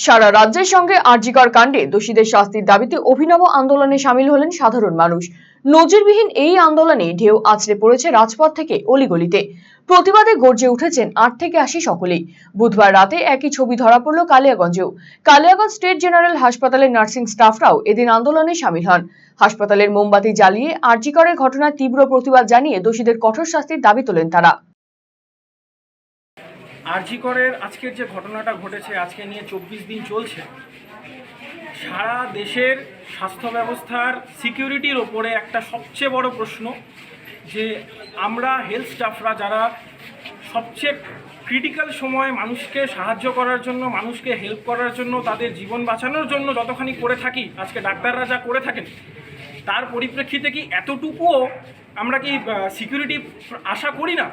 সারা রাজ্যের সঙ্গে আরজিকর কাণ্ডে দোষীদের শাস্তির দাবিতে অভিনব আন্দোলনে সামিল হলেন সাধারণ মানুষ। নজিরবিহীন এই আন্দোলনে ঢেউ আছড়ে পড়েছে রাজপথ থেকে অলিগলিতে। প্রতিবাদে গর্জে উঠেছেন আট থেকে আশি সকলেই। বুধবার রাতে একই ছবি ধরা পড়ল কালিয়াগঞ্জেও। কালিয়াগঞ্জ স্টেট জেনারেল হাসপাতালের নার্সিং স্টাফরাও এদিন আন্দোলনে সামিল হন। হাসপাতালের মোমবাতি জ্বালিয়ে আরজিকরের ঘটনার তীব্র প্রতিবাদ জানিয়ে দোষীদের কঠোর শাস্তির দাবি তোলেন তারা। আরজি করের আজকের যে ঘটনাটা ঘটেছে, আজকে নিয়ে চব্বিশ দিন চলছে, সারা দেশের স্বাস্থ্য ব্যবস্থার সিকিউরিটির ওপরে একটা সবচেয়ে বড় প্রশ্ন যে, আমরা হেলথ স্টাফরা যারা সবচেয়ে ক্রিটিক্যাল সময় মানুষকে সাহায্য করার জন্য, মানুষকে হেল্প করার জন্য, তাদের জীবন বাঁচানোর জন্য যতখানি করে থাকি, আজকে ডাক্তাররা যা করে থাকেন, তার পরিপ্রেক্ষিতে কি এতটুকুও আমরা কি সিকিউরিটি আশা করি না?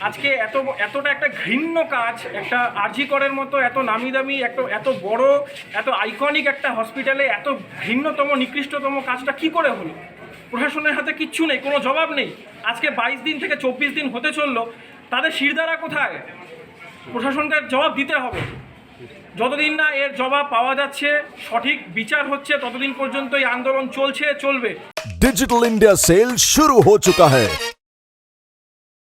আজকে এত এতটা একটা ঘৃণ্য কাজ একটা আরজি করের মতো এত নামি দামি এত এত বড় এত আইকনিক একটা হসপিটালে এত ঘৃণ্যতম নিকৃষ্টতম কাজটা কি করে হলো প্রশাসনের হাতে কিচ্ছু নেই কোনো জবাব নেই আজকে বাইশ দিন থেকে চব্বিশ দিন হতে চললো তাদের শিরদাঁড়া কোথায় প্রশাসনকে জবাব দিতে হবে যতদিন না এর জবাব পাওয়া যাচ্ছে সঠিক বিচার হচ্ছে ততদিন পর্যন্ত এই আন্দোলন চলছে চলবে डिजिटल इंडिया सेल शुरू हो चुका है